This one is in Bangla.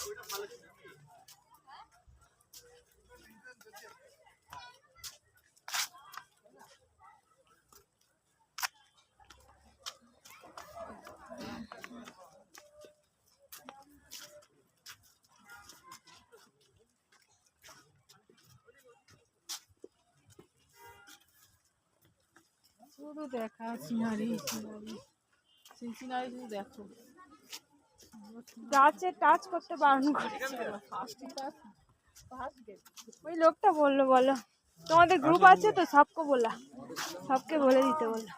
ওইটা ভালো শুধু দেখা সিনারি সিনারি। সিনারি শুধু দেখো। গাছে টাচ করতে বারণ করেছে। ফার্স্ট ক্লাস ফার্স্ট গেট ওই লোকটা বলল বলো। তোমাদের গ্রুপ আছে তো সবকে বলা। সবকে বলে দিতে বলল